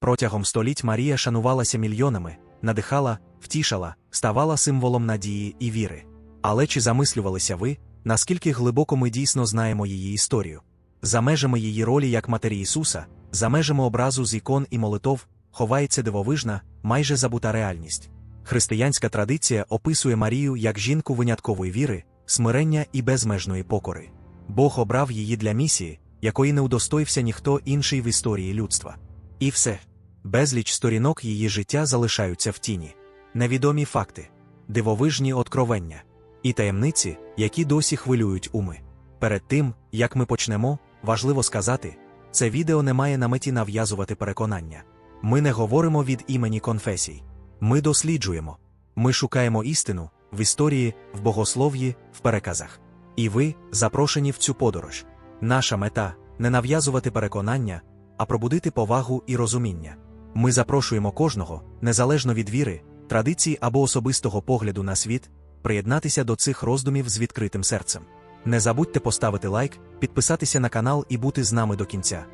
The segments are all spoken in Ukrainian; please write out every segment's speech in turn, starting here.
Протягом століть Марія шанувалася мільйонами, надихала, втішала, ставала символом надії і віри. Але чи замислювалися ви, наскільки глибоко ми дійсно знаємо її історію? За межами її ролі як Матері Ісуса, за межами образу з ікон і молитов, ховається дивовижна, майже забута реальність. Християнська традиція описує Марію як жінку виняткової віри, смирення і безмежної покори. Бог обрав її для місії, якої не удостоївся ніхто інший в історії людства. І все. Безліч сторінок її життя залишаються в тіні, невідомі факти, дивовижні откровення і таємниці, які досі хвилюють уми. Перед тим, як ми почнемо, важливо сказати, це відео не має на меті нав'язувати переконання. Ми не говоримо від імені конфесій. Ми досліджуємо, ми шукаємо істину в історії, в богослов'ї, в переказах. І ви запрошені в цю подорож. Наша мета не нав'язувати переконання, а пробудити повагу і розуміння. Ми запрошуємо кожного, незалежно від віри, традицій або особистого погляду на світ, приєднатися до цих роздумів з відкритим серцем. Не забудьте поставити лайк, підписатися на канал і бути з нами до кінця.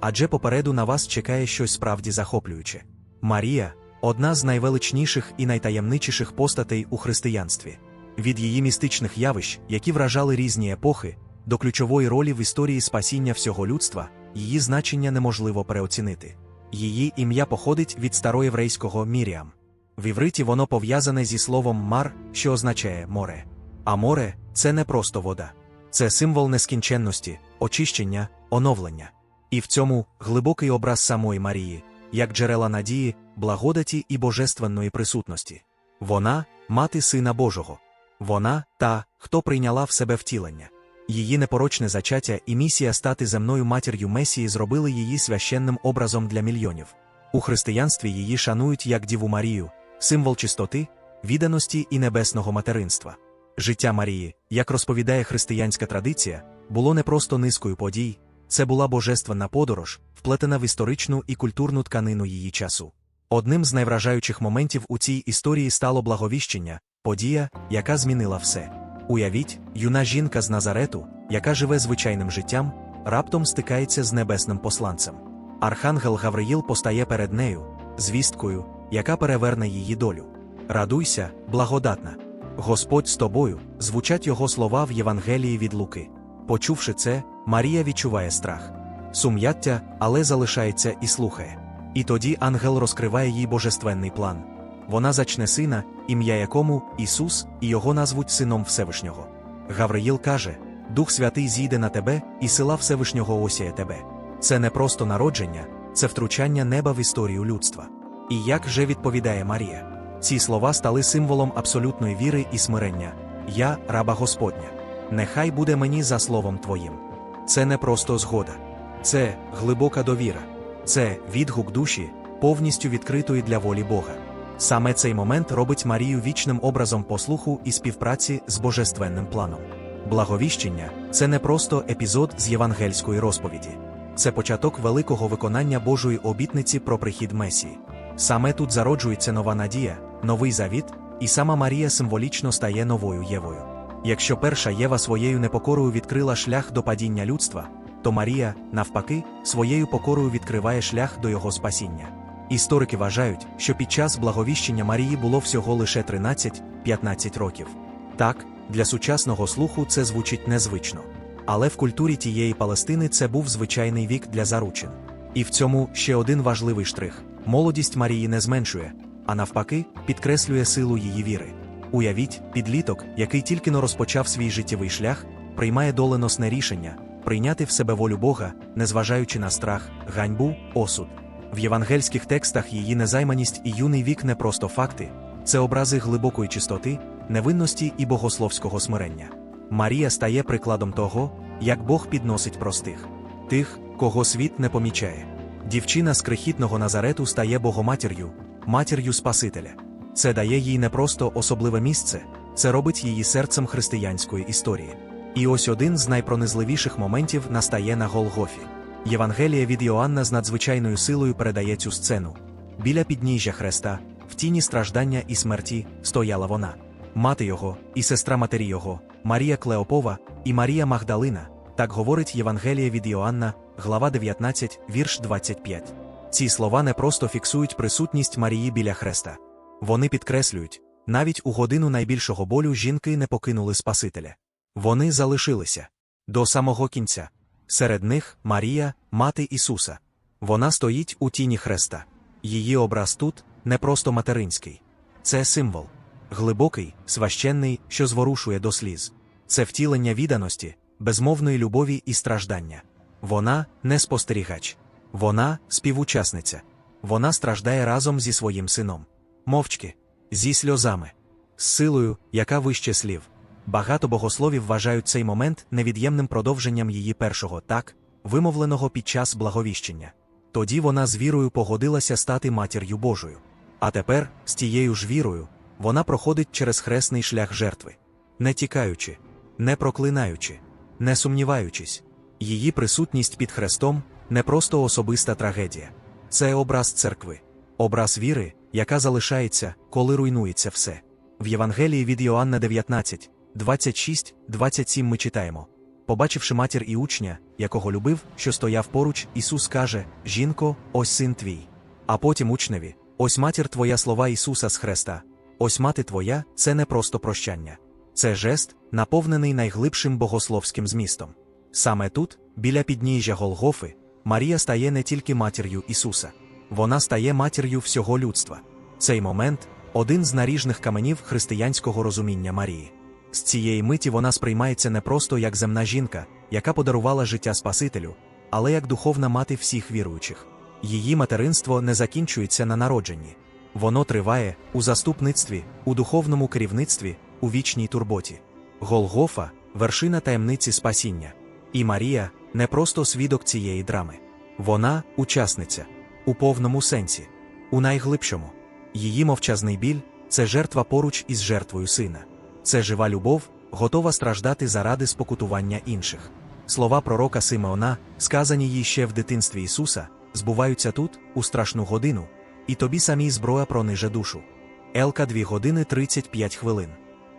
Адже попереду на вас чекає щось справді захоплююче. Марія одна з найвеличніших і найтаємничіших постатей у християнстві. Від її містичних явищ, які вражали різні епохи, до ключової ролі в історії спасіння всього людства, її значення неможливо переоцінити. Її ім'я походить від староєврейського Міріам. В івриті воно пов'язане зі словом мар, що означає море. А море це не просто вода, це символ нескінченності, очищення, оновлення. І в цьому глибокий образ самої Марії, як джерела надії, благодаті і божественної присутності. Вона мати Сина Божого. Вона та, хто прийняла в себе втілення. Її непорочне зачаття і місія стати земною матір'ю Месії зробили її священним образом для мільйонів. У християнстві її шанують як Діву Марію, символ чистоти, відданості і небесного материнства. Життя Марії, як розповідає християнська традиція, було не просто низкою подій, це була божественна подорож, вплетена в історичну і культурну тканину її часу. Одним з найвражаючих моментів у цій історії стало благовіщення, подія, яка змінила все. Уявіть, юна жінка з Назарету, яка живе звичайним життям, раптом стикається з небесним посланцем. Архангел Гавриїл постає перед нею, звісткою, яка переверне її долю. Радуйся, благодатна! Господь з тобою, звучать його слова в Євангелії від Луки. Почувши це, Марія відчуває страх, сум'яття, але залишається і слухає. І тоді ангел розкриває їй божественний план. Вона зачне сина, ім'я якому Ісус, і його назвуть Сином Всевишнього. Гавриїл каже: Дух Святий зійде на тебе, і сила Всевишнього осяє тебе. Це не просто народження, це втручання неба в історію людства. І як же відповідає Марія? Ці слова стали символом абсолютної віри і смирення. Я, раба Господня. Нехай буде мені за словом Твоїм. Це не просто згода, це глибока довіра, це відгук душі, повністю відкритої для волі Бога. Саме цей момент робить Марію вічним образом послуху і співпраці з божественним планом. Благовіщення це не просто епізод з євангельської розповіді, це початок великого виконання Божої обітниці про прихід Месії. Саме тут зароджується нова надія, новий завіт, і сама Марія символічно стає новою Євою. Якщо перша Єва своєю непокорою відкрила шлях до падіння людства, то Марія, навпаки, своєю покорою відкриває шлях до його спасіння. Історики вважають, що під час благовіщення Марії було всього лише 13-15 років. Так, для сучасного слуху це звучить незвично. Але в культурі тієї Палестини це був звичайний вік для заручин. І в цьому ще один важливий штрих: молодість Марії не зменшує, а навпаки, підкреслює силу її віри. Уявіть, підліток, який тільки но розпочав свій життєвий шлях, приймає доленосне рішення прийняти в себе волю Бога, незважаючи на страх, ганьбу, осуд. В євангельських текстах її незайманість і юний вік не просто факти, це образи глибокої чистоти, невинності і богословського смирення. Марія стає прикладом того, як Бог підносить простих, тих, кого світ не помічає. Дівчина з крихітного Назарету стає Богоматір'ю, матір'ю Спасителя. Це дає їй не просто особливе місце, це робить її серцем християнської історії. І ось один з найпронизливіших моментів настає на Голгофі. Євангелія від Йоанна з надзвичайною силою передає цю сцену. Біля підніжжя Хреста, в тіні страждання і смерті, стояла вона, мати його, і сестра матері його, Марія Клеопова і Марія Магдалина. Так говорить Євангелія від Йоанна, глава 19, вірш 25. Ці слова не просто фіксують присутність Марії біля хреста. Вони підкреслюють, навіть у годину найбільшого болю жінки не покинули Спасителя. Вони залишилися до самого кінця. Серед них Марія, мати Ісуса. Вона стоїть у тіні хреста. Її образ тут не просто материнський, це символ, глибокий, священний, що зворушує до сліз. Це втілення відданості, безмовної любові і страждання. Вона не спостерігач, вона співучасниця. Вона страждає разом зі своїм сином. Мовчки, зі сльозами, з силою, яка вище слів. Багато богословів вважають цей момент невід'ємним продовженням її першого так, вимовленого під час благовіщення. Тоді вона з вірою погодилася стати матір'ю Божою. А тепер, з тією ж вірою, вона проходить через хресний шлях жертви, не тікаючи, не проклинаючи, не сумніваючись. Її присутність під хрестом не просто особиста трагедія, це образ церкви, образ віри, яка залишається, коли руйнується все. В Євангелії від Йоанна 19, 26, 27 ми читаємо. Побачивши матір і учня, якого любив, що стояв поруч, Ісус каже: Жінко, ось син твій. А потім учневі: Ось матір твоя слова Ісуса з Хреста, ось мати твоя це не просто прощання. Це жест, наповнений найглибшим богословським змістом. Саме тут, біля підніжжя Голгофи, Марія стає не тільки матір'ю Ісуса, вона стає матір'ю всього людства. Цей момент один з наріжних каменів християнського розуміння Марії. З цієї миті вона сприймається не просто як земна жінка, яка подарувала життя Спасителю, але як духовна мати всіх віруючих. Її материнство не закінчується на народженні. Воно триває у заступництві, у духовному керівництві, у вічній турботі. Голгофа вершина таємниці спасіння. І Марія не просто свідок цієї драми. Вона учасниця у повному сенсі, у найглибшому. Її мовчазний біль це жертва поруч із жертвою сина. Це жива любов, готова страждати заради спокутування інших. Слова пророка Симеона, сказані їй ще в дитинстві Ісуса, збуваються тут, у страшну годину, і тобі самій зброя прониже душу. Елка 2 години 35 хвилин.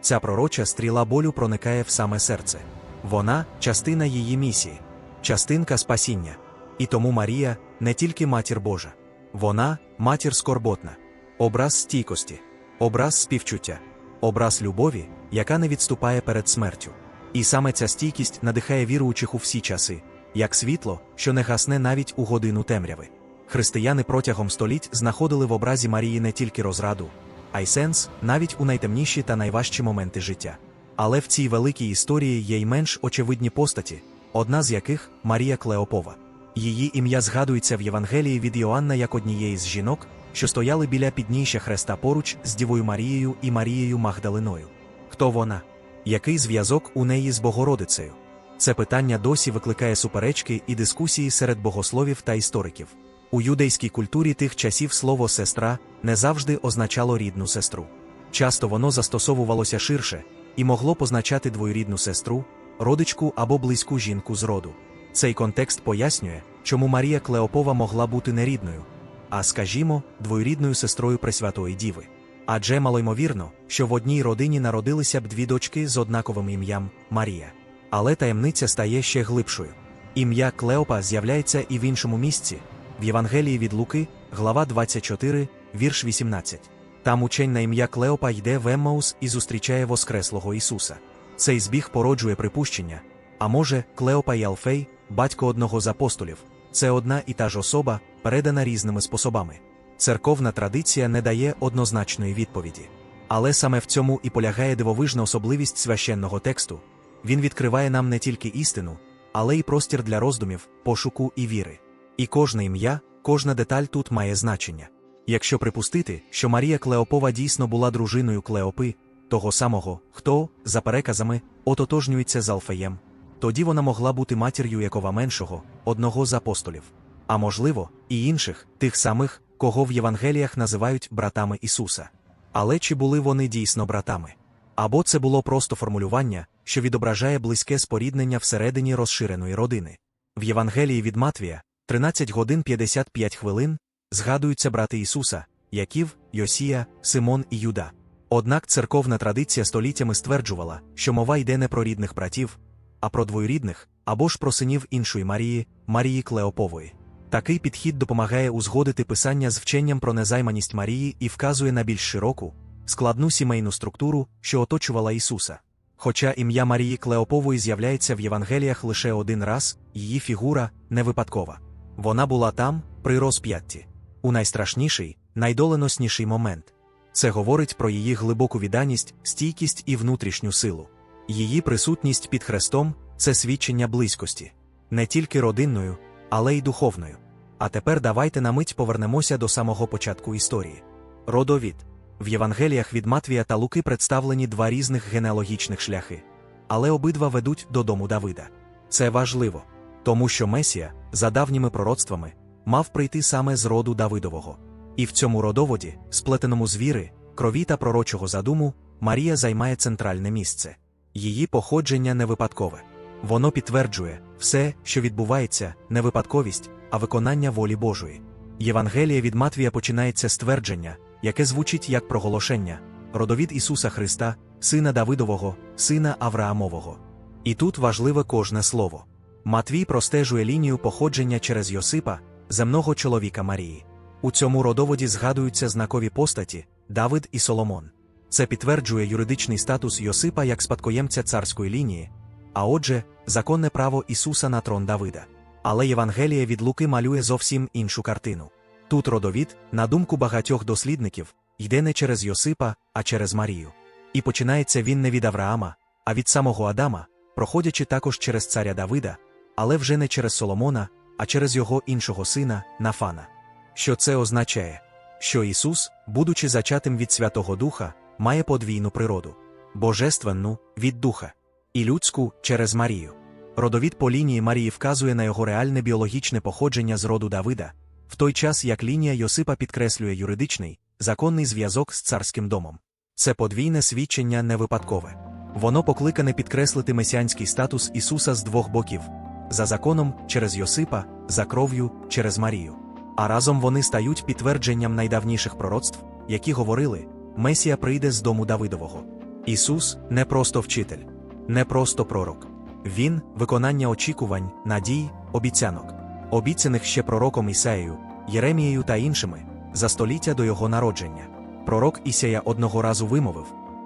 Ця пророча стріла болю проникає в саме серце. Вона частина її місії, частинка спасіння. І тому Марія не тільки матір Божа, вона матір скорботна, образ стійкості, образ співчуття, образ любові, яка не відступає перед смертю. І саме ця стійкість надихає віруючих у всі часи, як світло, що не гасне навіть у годину темряви. Християни протягом століть знаходили в образі Марії не тільки розраду, а й сенс навіть у найтемніші та найважчі моменти життя. Але в цій великій історії є й менш очевидні постаті, одна з яких Марія Клеопова. Її ім'я згадується в Євангелії від Йоанна як однієї з жінок, що стояли біля підніжжя хреста поруч з Дівою Марією і Марією Магдалиною. Хто вона? Який зв'язок у неї з Богородицею? Це питання досі викликає суперечки і дискусії серед богословів та істориків. У юдейській культурі тих часів слово сестра не завжди означало рідну сестру. Часто воно застосовувалося ширше і могло позначати двоюрідну сестру, родичку або близьку жінку з роду. Цей контекст пояснює, чому Марія Клеопова могла бути не рідною, а скажімо, двоюрідною сестрою Пресвятої Діви. Адже малоймовірно, що в одній родині народилися б дві дочки з однаковим ім'ям Марія. Але таємниця стає ще глибшою. Ім'я Клеопа з'являється і в іншому місці, в Євангелії від Луки, глава 24, вірш 18. Там учень на ім'я Клеопа йде в Еммаус і зустрічає Воскреслого Ісуса. Цей збіг породжує припущення. А може, Клеопа і Алфей, батько одного з апостолів, це одна і та ж особа, передана різними способами. Церковна традиція не дає однозначної відповіді. Але саме в цьому і полягає дивовижна особливість священного тексту. Він відкриває нам не тільки істину, але й простір для роздумів, пошуку і віри. І кожне ім'я, кожна деталь тут має значення. Якщо припустити, що Марія Клеопова дійсно була дружиною Клеопи, того самого, хто, за переказами, ототожнюється з Алфеєм, тоді вона могла бути матір'ю Якова меншого, одного з апостолів, а можливо, і інших, тих самих, кого в Євангеліях називають братами Ісуса. Але чи були вони дійсно братами? Або це було просто формулювання, що відображає близьке споріднення всередині розширеної родини. В Євангелії від Матвія 13 годин 55 хвилин згадуються брати Ісуса, Яків, Йосія, Симон і Юда. Однак церковна традиція століттями стверджувала, що мова йде не про рідних братів, а про двоюрідних або ж про синів іншої Марії, Марії Клеопової. Такий підхід допомагає узгодити писання з вченням про незайманість Марії і вказує на більш широку, складну сімейну структуру, що оточувала Ісуса. Хоча ім'я Марії Клеопової з'являється в Євангеліях лише один раз, її фігура не випадкова. Вона була там, при розп'ятті, у найстрашніший, найдоленосніший момент. Це говорить про її глибоку відданість, стійкість і внутрішню силу. Її присутність під хрестом це свідчення близькості, не тільки родинною, але й духовною. А тепер давайте на мить повернемося до самого початку історії. Родовід. В Євангеліях від Матвія та Луки представлені два різних генеалогічних шляхи, але обидва ведуть додому Давида. Це важливо, тому що Месія, за давніми пророцтвами, мав прийти саме з роду Давидового. І в цьому родоводі, сплетеному з віри, крові та пророчого задуму, Марія займає центральне місце. Її походження не випадкове. Воно підтверджує, все, що відбувається, не випадковість, а виконання волі Божої. Євангелія від Матвія починається з твердження, яке звучить як проголошення, родовід Ісуса Христа, Сина Давидового, Сина Авраамового. І тут важливе кожне слово. Матвій простежує лінію походження через Йосипа, земного чоловіка Марії. У цьому родоводі згадуються знакові постаті Давид і Соломон. Це підтверджує юридичний статус Йосипа як спадкоємця царської лінії, а отже, законне право Ісуса на трон Давида. Але Євангеліє від Луки малює зовсім іншу картину. Тут родовід, на думку багатьох дослідників, йде не через Йосипа, а через Марію. І починається він не від Авраама, а від самого Адама, проходячи також через царя Давида, але вже не через Соломона, а через його іншого сина, Нафана. Що це означає? Що Ісус, будучи зачатим від Святого Духа, має подвійну природу божественну від Духа, і людську через Марію. Родовід по лінії Марії вказує на його реальне біологічне походження з роду Давида, в той час як лінія Йосипа підкреслює юридичний, законний зв'язок з царським домом. Це подвійне свідчення не випадкове. Воно покликане підкреслити месіанський статус Ісуса з двох боків за законом через Йосипа, за кров'ю через Марію. А разом вони стають підтвердженням найдавніших пророцтв, які говорили: Месія прийде з дому Давидового. Ісус не просто вчитель, не просто пророк. Він виконання очікувань, надій, обіцянок, обіцяних ще пророком Ісаєю, Єремією та іншими за століття до його народження. Пророк Ісея одного разу вимовив: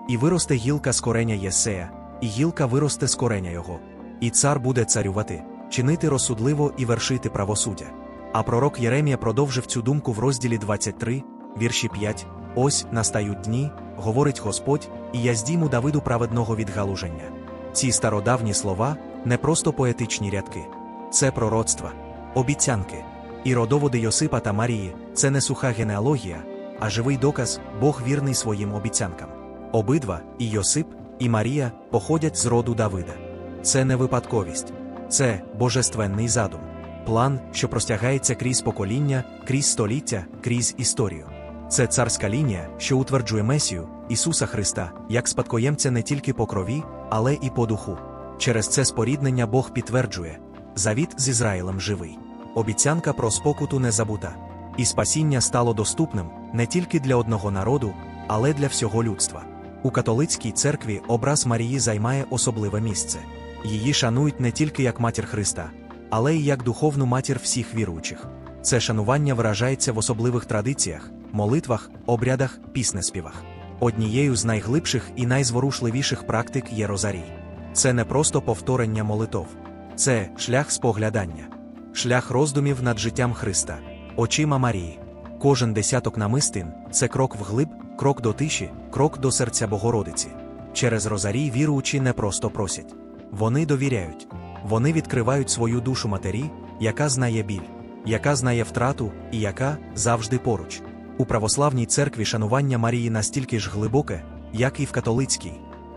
І виросте гілка з кореня Єсея, і гілка виросте з кореня його, і цар буде царювати, чинити розсудливо і вершити правосуддя. А пророк Єремія продовжив цю думку в розділі 23, вірші 5. Ось настають дні, говорить Господь, і я здійму Давиду праведного відгалуження. Ці стародавні слова не просто поетичні рядки, це пророцтва, обіцянки. І родоводи Йосипа та Марії це не суха генеалогія, а живий доказ, Бог вірний своїм обіцянкам. Обидва, і Йосип, і Марія, походять з роду Давида. Це не випадковість, це божественний задум, план, що простягається крізь покоління, крізь століття, крізь історію. Це царська лінія, що утверджує Месію, Ісуса Христа, як спадкоємця не тільки по крові, але і по духу. Через це споріднення Бог підтверджує завіт з Ізраїлем живий. Обіцянка про спокуту не забута. І спасіння стало доступним не тільки для одного народу, але для всього людства. У католицькій церкві образ Марії займає особливе місце. Її шанують не тільки як матір Христа, але й як духовну матір всіх віруючих. Це шанування виражається в особливих традиціях, молитвах, обрядах, піснеспівах. Однією з найглибших і найзворушливіших практик є розарій. Це не просто повторення молитов, це шлях споглядання, шлях роздумів над життям Христа, очима Марії. Кожен десяток намистин це крок вглиб, крок до тиші, крок до серця Богородиці. Через розарій віруючі не просто просять. Вони довіряють, вони відкривають свою душу матері, яка знає біль, яка знає втрату і яка завжди поруч. У православній церкві шанування Марії настільки ж глибоке, як і в католицькій,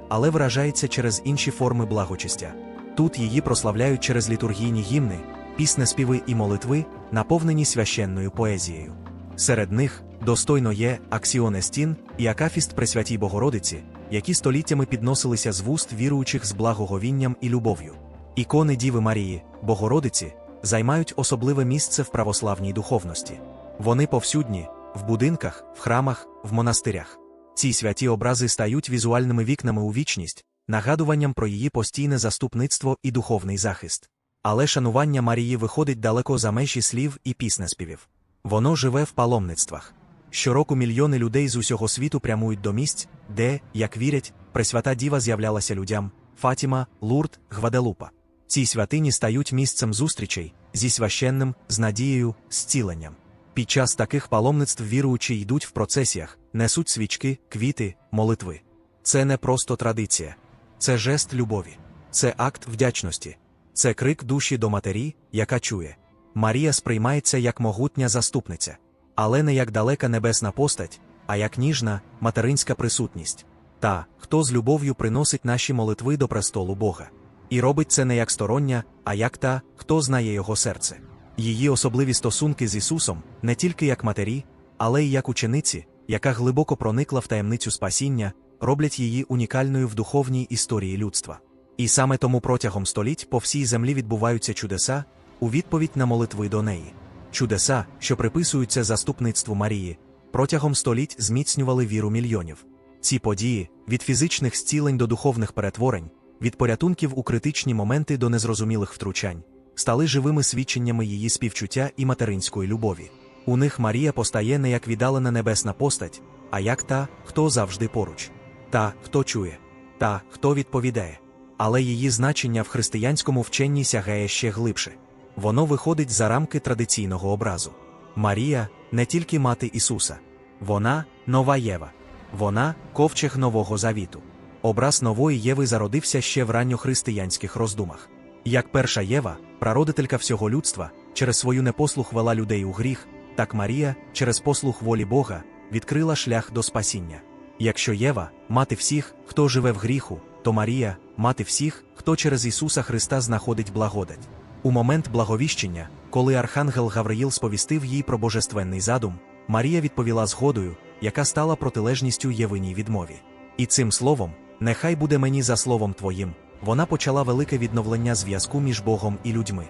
але виражається через інші форми благочестя. Тут її прославляють через літургійні гімни, пісне співи і молитви, наповнені священною поезією. Серед них достойно є Аксіонестін і Акафіст Пресвятій Богородиці, які століттями підносилися з вуст віруючих з благоговінням і любов'ю. Ікони Діви Марії, Богородиці, займають особливе місце в православній духовності. Вони повсюдні, в будинках, в храмах, в монастирях. Ці святі образи стають візуальними вікнами у вічність, нагадуванням про її постійне заступництво і духовний захист. Але шанування Марії виходить далеко за межі слів і піснеспівів. Воно живе в паломництвах. Щороку мільйони людей з усього світу прямують до місць, де, як вірять, Пресвята Діва з'являлася людям Фатіма, Лурд, Гваделупа. Ці святині стають місцем зустрічей зі священним, з надією, зціленням. Під час таких паломництв віруючі йдуть в процесіях, несуть свічки, квіти, молитви. Це не просто традиція, це жест любові, це акт вдячності, це крик душі до матері, яка чує. Марія сприймається як могутня заступниця, але не як далека небесна постать, а як ніжна, материнська присутність. Та, хто з любов'ю приносить наші молитви до престолу Бога. І робить це не як стороння, а як та, хто знає його серце. Її особливі стосунки з Ісусом не тільки як матері, але й як учениці, яка глибоко проникла в таємницю спасіння, роблять її унікальною в духовній історії людства. І саме тому протягом століть по всій землі відбуваються чудеса у відповідь на молитви до неї. Чудеса, що приписуються заступництву Марії, протягом століть зміцнювали віру мільйонів. Ці події від фізичних зцілень до духовних перетворень, від порятунків у критичні моменти до незрозумілих втручань, стали живими свідченнями її співчуття і материнської любові. У них Марія постає не як віддалена небесна постать, а як та, хто завжди поруч, та, хто чує, та, хто відповідає. Але її значення в християнському вченні сягає ще глибше. Воно виходить за рамки традиційного образу. Марія не тільки мати Ісуса, вона нова Єва, вона ковчег Нового Завіту. Образ нової Єви зародився ще в ранньохристиянських роздумах. Як перша Єва, прародителька всього людства, через свою непослух вела людей у гріх, так Марія, через послух волі Бога, відкрила шлях до спасіння. Якщо Єва, мати всіх, хто живе в гріху, то Марія, мати всіх, хто через Ісуса Христа знаходить благодать. У момент благовіщення, коли Архангел Гавриїл сповістив їй про божественний задум, Марія відповіла згодою, яка стала протилежністю Євиній відмові. І цим словом, нехай буде мені за словом Твоїм, вона почала велике відновлення зв'язку між Богом і людьми.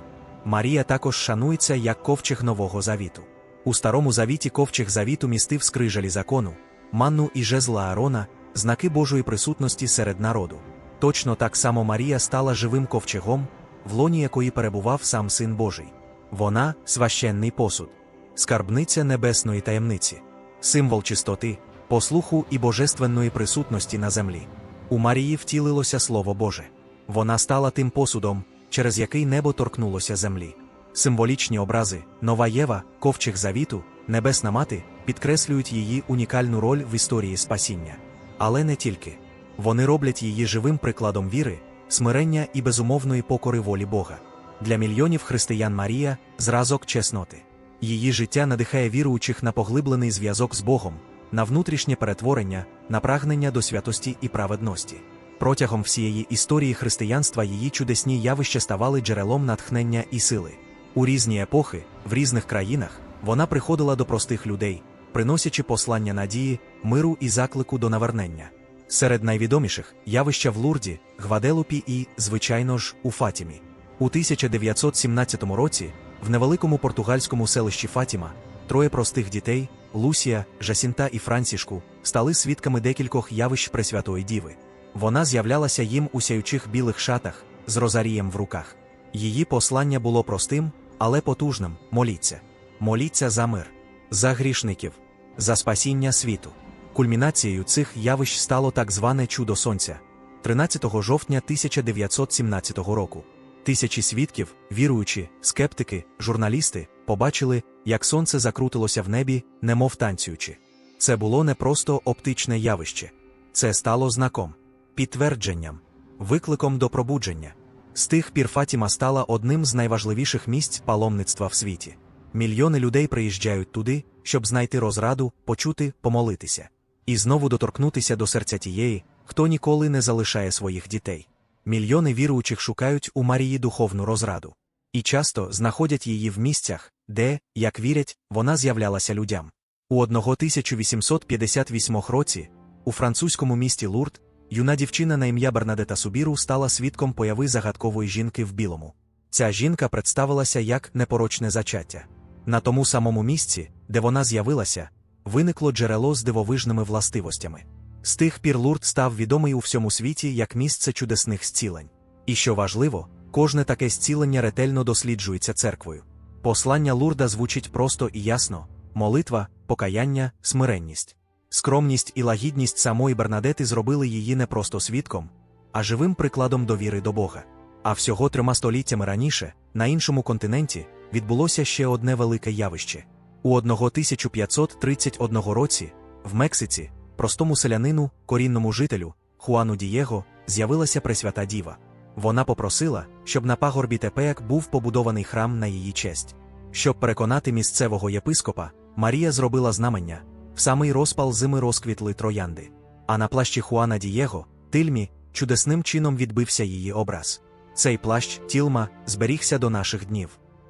Марія також шанується як ковчег Нового Завіту. У Старому Завіті ковчег завіту містив скрижалі закону, манну і жезла Аарона, знаки Божої присутності серед народу. Точно так само Марія стала живим ковчегом, в лоні якої перебував сам Син Божий. Вона священний посуд, скарбниця небесної таємниці, символ чистоти, послуху і божественної присутності на землі. У Марії втілилося Слово Боже. Вона стала тим посудом, через який небо торкнулося землі. Символічні образи, нова Єва, ковчег завіту, небесна мати підкреслюють її унікальну роль в історії спасіння. Але не тільки. Вони роблять її живим прикладом віри, смирення і безумовної покори волі Бога. Для мільйонів християн Марія зразок чесноти. Її життя надихає віруючих на поглиблений зв'язок з Богом, на внутрішнє перетворення, на прагнення до святості і праведності. Протягом всієї історії християнства її чудесні явища ставали джерелом натхнення і сили. У різні епохи, в різних країнах, вона приходила до простих людей, приносячи послання надії, миру і заклику до навернення. Серед найвідоміших явища в Лурді, Гваделупі і, звичайно ж, у Фатімі. У 1917 році, в невеликому португальському селищі Фатіма, троє простих дітей Лусія, Жасінта і Франсішку, стали свідками декількох явищ Пресвятої Діви. Вона з'являлася їм у сяючих білих шатах з розарієм в руках. Її послання було простим, але потужним моліться. Моліться за мир, за грішників, за спасіння світу. Кульмінацією цих явищ стало так зване чудо сонця 13 жовтня 1917 року. Тисячі свідків, віруючі, скептики, журналісти, побачили, як сонце закрутилося в небі, немов танцюючи. Це було не просто оптичне явище, це стало знаком, підтвердженням, викликом до пробудження. З тих пір Фатіма стала одним з найважливіших місць паломництва в світі. Мільйони людей приїжджають туди, щоб знайти розраду, почути, помолитися і знову доторкнутися до серця тієї, хто ніколи не залишає своїх дітей. Мільйони віруючих шукають у Марії духовну розраду і часто знаходять її в місцях, де, як вірять, вона з'являлася людям. У 1858 році, у французькому місті Лурд, юна дівчина на ім'я Бернадета Субіру стала свідком появи загадкової жінки в білому. Ця жінка представилася як непорочне зачаття. На тому самому місці, де вона з'явилася, виникло джерело з дивовижними властивостями. З тих пір Лурд став відомий у всьому світі як місце чудесних зцілень. І що важливо, Кожне таке зцілення ретельно досліджується церквою. Послання Лурда звучить просто і ясно: молитва, покаяння, смиренність. Скромність і лагідність самої Бернадети зробили її не просто свідком, а живим прикладом довіри до Бога. А всього трьома століттями раніше, на іншому континенті, відбулося ще одне велике явище. У 1531 році, в Мексиці, простому селянину, корінному жителю, Хуану Дієго, з'явилася Пресвята Діва. Вона попросила, щоб на пагорбі Тепеяк був побудований храм на її честь. Щоб переконати місцевого єпископа, Марія зробила знамення в самий розпал зими розквітли троянди. А на плащі Хуана Дієго, тильмі, чудесним чином відбився її образ. Цей плащ тілма зберігся до наших днів.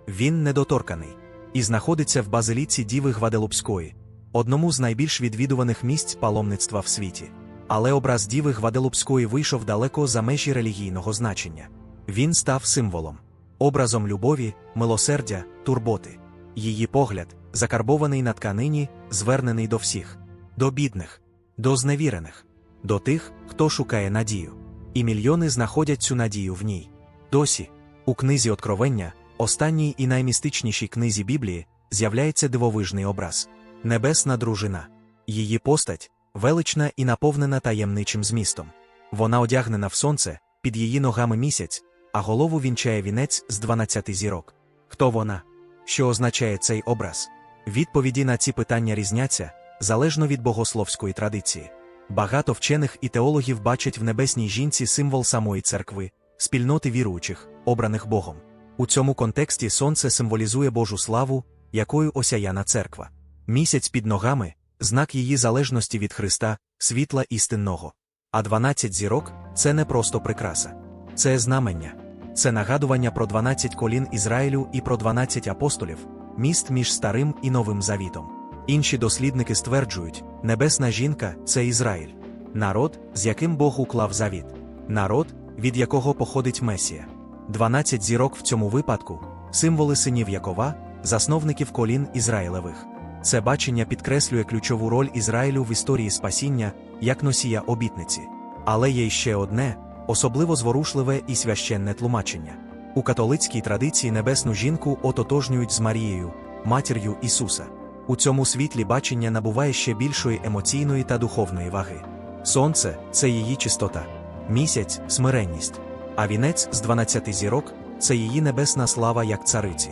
Він недоторканий і знаходиться в базиліці Діви Гваделупської, одному з найбільш відвідуваних місць паломництва в світі. Але образ Діви Гваделупської вийшов далеко за межі релігійного значення. Він став символом, образом любові, милосердя, турботи. Її погляд, закарбований на тканині, звернений до всіх, до бідних, до зневірених, до тих, хто шукає надію. І мільйони знаходять цю надію в ній. Досі, у книзі Откровення, останній і наймістичнішій книзі Біблії, з'являється дивовижний образ небесна дружина. Її постать велична і наповнена таємничим змістом. Вона одягнена в сонце, під її ногами місяць, а голову вінчає вінець з дванадцяти зірок. Хто вона? Що означає цей образ? Відповіді на ці питання різняться залежно від богословської традиції. Багато вчених і теологів бачать в небесній жінці символ самої церкви, спільноти віруючих, обраних Богом. У цьому контексті сонце символізує Божу славу, якою осяяна церква. Місяць під ногами знак її залежності від Христа, світла істинного. А 12 зірок це не просто прикраса, це знамення, це нагадування про 12 колін Ізраїлю і про 12 апостолів, міст між старим і новим завітом. Інші дослідники стверджують, небесна жінка це Ізраїль, народ, з яким Бог уклав завіт, народ, від якого походить Месія. 12 зірок в цьому випадку символи синів Якова, засновників колін Ізраїлевих. Це бачення підкреслює ключову роль Ізраїлю в історії спасіння як носія обітниці. Але є ще одне, особливо зворушливе і священне тлумачення. У католицькій традиції небесну жінку ототожнюють з Марією, матір'ю Ісуса. У цьому світлі бачення набуває ще більшої емоційної та духовної ваги. Сонце це її чистота, місяць смиренність, а вінець з 12 зірок це її небесна слава як цариці.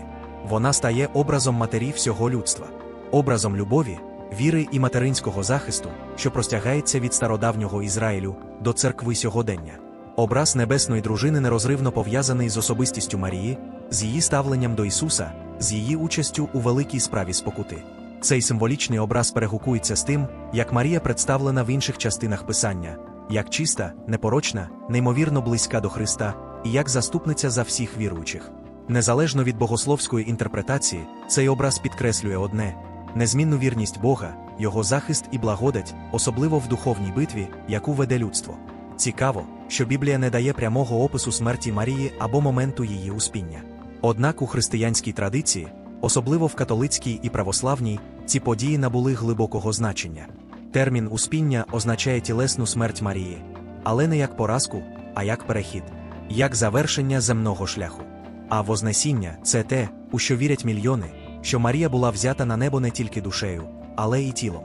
Вона стає образом матері всього людства образом любові, віри і материнського захисту, що простягається від стародавнього Ізраїлю до церкви сьогодення. Образ небесної дружини нерозривно пов'язаний з особистістю Марії, з її ставленням до Ісуса, з її участю у великій справі спокути. Цей символічний образ перегукується з тим, як Марія представлена в інших частинах Писання, як чиста, непорочна, неймовірно близька до Христа і як заступниця за всіх віруючих. Незалежно від богословської інтерпретації, цей образ підкреслює одне незмінну вірність Бога, Його захист і благодать, особливо в духовній битві, яку веде людство. Цікаво, що Біблія не дає прямого опису смерті Марії або моменту її успіння. Однак у християнській традиції, особливо в католицькій і православній, ці події набули глибокого значення. Термін успіння означає тілесну смерть Марії, але не як поразку, а як перехід, як завершення земного шляху. А Вознесіння це те, у що вірять мільйони що Марія була взята на небо не тільки душею, але й тілом,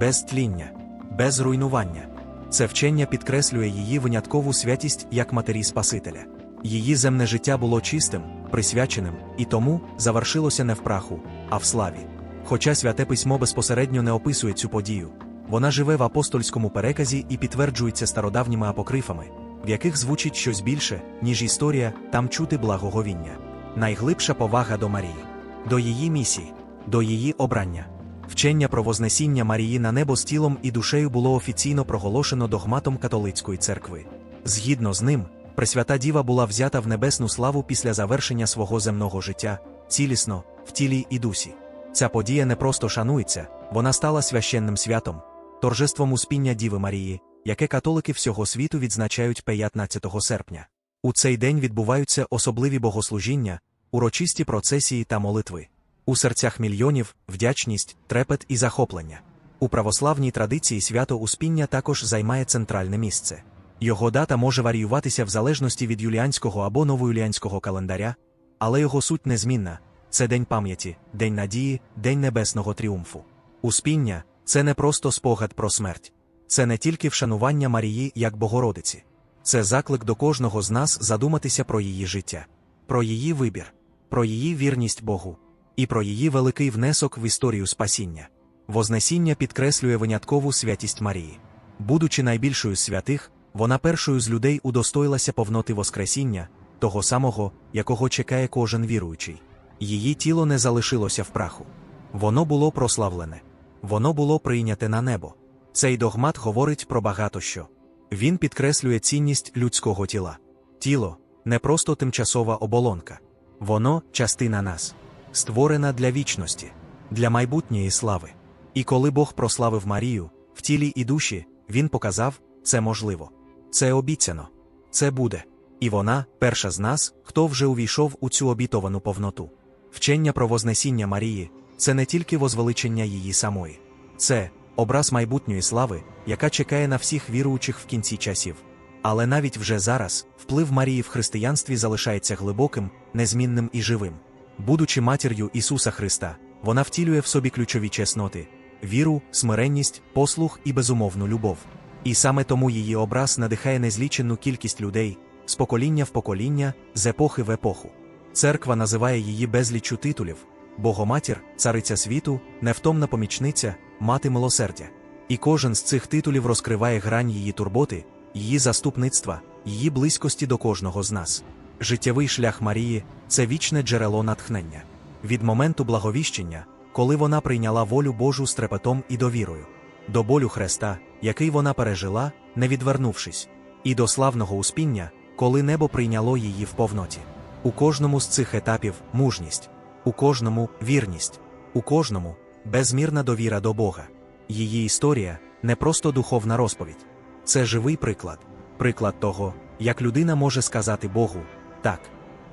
без тління, без руйнування. Це вчення підкреслює її виняткову святість як матері Спасителя. Її земне життя було чистим, присвяченим і тому завершилося не в праху, а в славі. Хоча святе письмо безпосередньо не описує цю подію, вона живе в апостольському переказі і підтверджується стародавніми апокрифами, в яких звучить щось більше, ніж історія, там чути благоговіння. Найглибша повага до Марії до її місії, до її обрання. Вчення про Вознесіння Марії на небо з тілом і душею було офіційно проголошено догматом католицької церкви. Згідно з ним, Пресвята Діва була взята в небесну славу після завершення свого земного життя, цілісно, в тілі і дусі. Ця подія не просто шанується, вона стала священним святом, торжеством успіння Діви Марії, яке католики всього світу відзначають 15 серпня. У цей день відбуваються особливі богослужіння, урочисті процесії та молитви. У серцях мільйонів вдячність, трепет і захоплення. У православній традиції свято Успіння також займає центральне місце. Його дата може варіюватися в залежності від юліанського або новоюліанського календаря, але його суть незмінна це день пам'яті, день надії, день небесного тріумфу. Успіння це не просто спогад про смерть, це не тільки вшанування Марії як Богородиці, це заклик до кожного з нас задуматися про її життя, про її вибір, про її вірність Богу і про її великий внесок в історію спасіння. Вознесіння підкреслює виняткову святість Марії. Будучи найбільшою з святих, вона першою з людей удостоїлася повноти Воскресіння, того самого, якого чекає кожен віруючий. Її тіло не залишилося в праху. Воно було прославлене, воно було прийняте на небо. Цей догмат говорить про багато що. Він підкреслює цінність людського тіла. Тіло не просто тимчасова оболонка, воно частина нас, створена для вічності, для майбутньої слави. І коли Бог прославив Марію, в тілі і душі, Він показав, це можливо, це обіцяно, це буде. І вона, перша з нас, хто вже увійшов у цю обітовану повноту. Вчення про Вознесіння Марії це не тільки возвеличення її самої, це образ майбутньої слави, яка чекає на всіх віруючих в кінці часів. Але навіть вже зараз вплив Марії в християнстві залишається глибоким, незмінним і живим. Будучи матір'ю Ісуса Христа, вона втілює в собі ключові чесноти віру, смиренність, послух і безумовну любов. І саме тому її образ надихає незліченну кількість людей з покоління в покоління, з епохи в епоху. Церква називає її безліччю титулів Богоматір, цариця світу, невтомна помічниця, мати милосердя. І кожен з цих титулів розкриває грань її турботи, її заступництва, її близькості до кожного з нас. Життєвий шлях Марії це вічне джерело натхнення. Від моменту благовіщення, коли вона прийняла волю Божу з трепетом і довірою, до болю Хреста, який вона пережила, не відвернувшись, і до славного успіння, коли небо прийняло її в повноті. У кожному з цих етапів мужність, у кожному вірність, у кожному безмірна довіра до Бога. Її історія не просто духовна розповідь, це живий приклад, приклад того, як людина може сказати Богу так,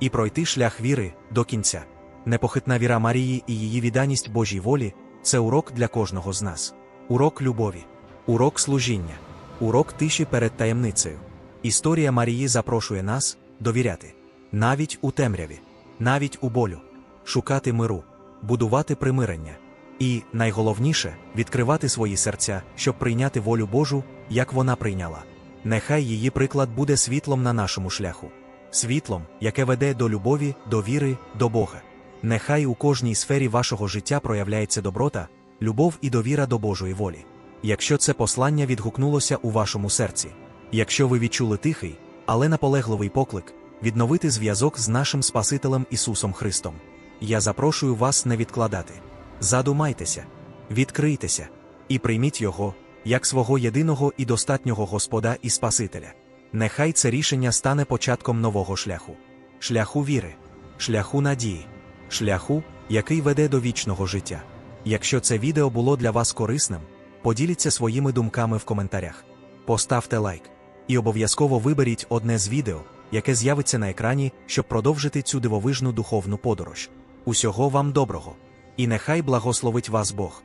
і пройти шлях віри до кінця. Непохитна віра Марії і її відданість Божій волі це урок для кожного з нас, урок любові, урок служіння, урок тиші перед таємницею. Історія Марії запрошує нас довіряти. Навіть у темряві, навіть у болю, шукати миру, будувати примирення. І, найголовніше, відкривати свої серця, щоб прийняти волю Божу, як вона прийняла. Нехай її приклад буде світлом на нашому шляху, світлом, яке веде до любові, до віри, до Бога. Нехай у кожній сфері вашого життя проявляється доброта, любов і довіра до Божої волі. Якщо це послання відгукнулося у вашому серці, якщо ви відчули тихий, але наполегливий поклик, відновити зв'язок з нашим Спасителем Ісусом Христом, я запрошую вас не відкладати. Задумайтеся, відкрийтеся і прийміть Його, як свого єдиного і достатнього Господа і Спасителя. Нехай це рішення стане початком нового шляху, шляху віри, шляху надії, шляху, який веде до вічного життя. Якщо це відео було для вас корисним, поділіться своїми думками в коментарях, поставте лайк і обов'язково виберіть одне з відео, яке з'явиться на екрані, щоб продовжити цю дивовижну духовну подорож. Усього вам доброго! І нехай благословить вас Бог.